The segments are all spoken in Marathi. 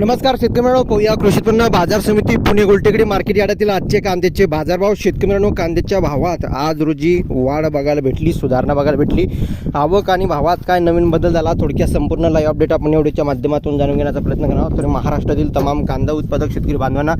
नमस्कार शेतकरी मित्रांनो पाहूया कृषी उत्पन्न बाजार समिती पुणे गोलटेकडी मार्केट यार्डातील आजचे कांद्याचे बाजारभाव. शेतकरी मित्रांनो कांद्याच्या भावात आज रोजी वाढ बघायला भेटली सुधारणा बघायला भेटली. आवक आणि भावात काय नवीन बदल झाला थोडक्यात संपूर्ण लाईव्ह अपडेट आपण एवढीच्या माध्यमातून जाणून घेण्याचा प्रयत्न करणार आहोत. तर महाराष्ट्रातील तमाम कांदा उत्पादक शेतकरी बांधवांना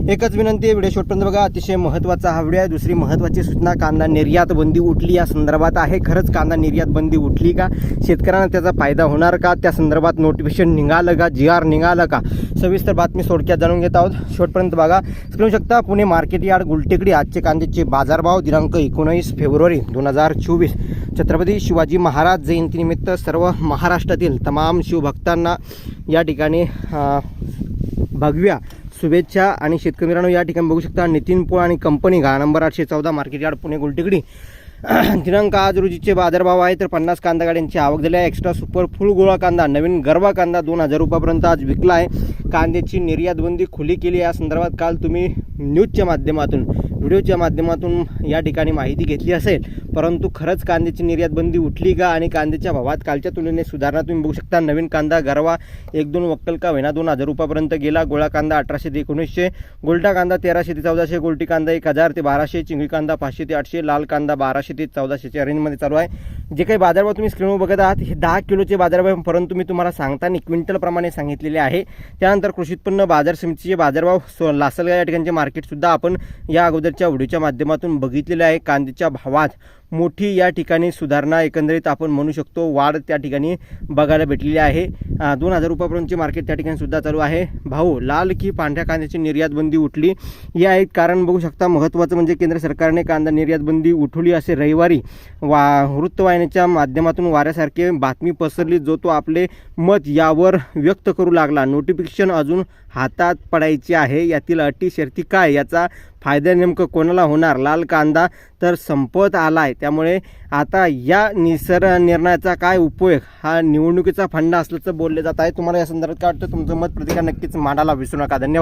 एकच विनंती आहे व्हिडिओ शॉटपर्यंत बघा. अतिशय महत्त्वाचा हा व्हिडिओ आहे. दुसरी महत्त्वाची सूचना कांदा निर्यात बंदी उठली या संदर्भात आहे. खरंच कांदा निर्यात बंदी उठली का? शेतकऱ्यांना त्याचा फायदा होणार का? त्या संदर्भात नोटिफिकेशन निघालं का? जी आर निघालं का? सविस्तर बातमी सोडक्यात जाणून घेत आहोत. शेवटपर्यंत बघा. करू शकता पुणे मार्केट यार्ड गुलटेकडी आजचे कांद्याचे बाजारभाव दिनांक एकोणीस फेब्रुवारी दोन हजार चोवीस. छत्रपती शिवाजी महाराज जयंतीनिमित्त सर्व महाराष्ट्रातील तमाम शिवभक्तांना या ठिकाणी भगव्या शुभेच्छा आणि शेतकरी मित्रांनो या ठिकाणी बघू शकता नितीन पोळ आणि कंपनी घा. नंबर आठशे चौदा मार्केट यार्ड पुणे गुलटेकडी दिनांक आज रोजीचे बाजारभाव आहे तर पन्नास कांदा गाड्यांची आवक झाली आहे. एक्स्ट्रा सुपर फुल गोळा कांदा नवीन गरबा कांदा दोन हजार रुपयापर्यंत आज विकला आहे. कांद्याची निर्यात बंदी खुली केली या संदर्भात काल तुम्ही न्यूजच्या माध्यमातून व्हिडिओच्या माध्यमातून या ठिकाणी माहिती घेतली असेल. परंतु खरंच कांद्याची निर्यात बंदी उठली का आणि कांद्याच्या भावात कालच्या तुलनेत सुधारणा तुम्ही बघू शकता. नवीन कांदा गरवा एक दोन वक्कल का होईना दोन हजार रुपयापर्यंत गेला. गोळा कांदा अठराशे ते एकोणीसशे गोल्टा कांदा तेराशे ते चौदाशे गोल्टी कांदा एक हजार ते बाराशे चिंगळी कांदा पाचशे ते आठशे लाल कांदा बाराशे ते चौदाशेच्या रेंजमध्ये चालू आहे. जे काही बाजारभाव तुम्ही स्क्रीनवर बघत आहात हे दहा किलोचे बाजारभाव परंतु मी तुम्हाला सांगताना क्विंटलप्रमाणे सांगितलेले आहे. त्यानंतर कृषी उत्पन्न बाजार समितीचे बाजारभाव लासलगाव या ठिकाणचे मार्केटसुद्धा आपण या अगोदरच्या व्हिडिओच्या माध्यमातून बघितलेलं आहे. कांद्याच्या भावात मोठी या ठिकाणी सुधारणा एकंदरीत आपण म्हणू शकतो वाढ त्या ठिकाणी बघायला भेटलेली आहे. दोन हजार रुपयापर्यंतचे मार्केट त्या ठिकाणी सुद्धा चालू आहे. भाऊ लाल की पांढऱ्या कांद्याची निर्यात बंदी उठली? या एक कारण बघू शकता महत्त्वाचं म्हणजे केंद्र सरकारने कांदा निर्यात बंदी उठवली असे रविवारी वा वृत्तवाहिनीच्या माध्यमातून वाऱ्यासारखे बातमी पसरली जो तो आपले मत यावर व्यक्त करू लागला. नोटिफिकेशन अजून हातात पडायची आहे. यातील अटी शर्ती काय? याचा फायदा नेमकं कोणाला होणार? लाल कांदा तर संपत आला आहे त्यामुळे आता या निसर निर्णयाचा काय उपयोग? हा निवडणुकीचा फंडा असल्याचं बोलले जात आहे. तुम्हाला या संदर्भात काय वाटतं? तुमचं मत प्रतिकार नक्कीच मांडायला विसरू नका. धन्यवाद.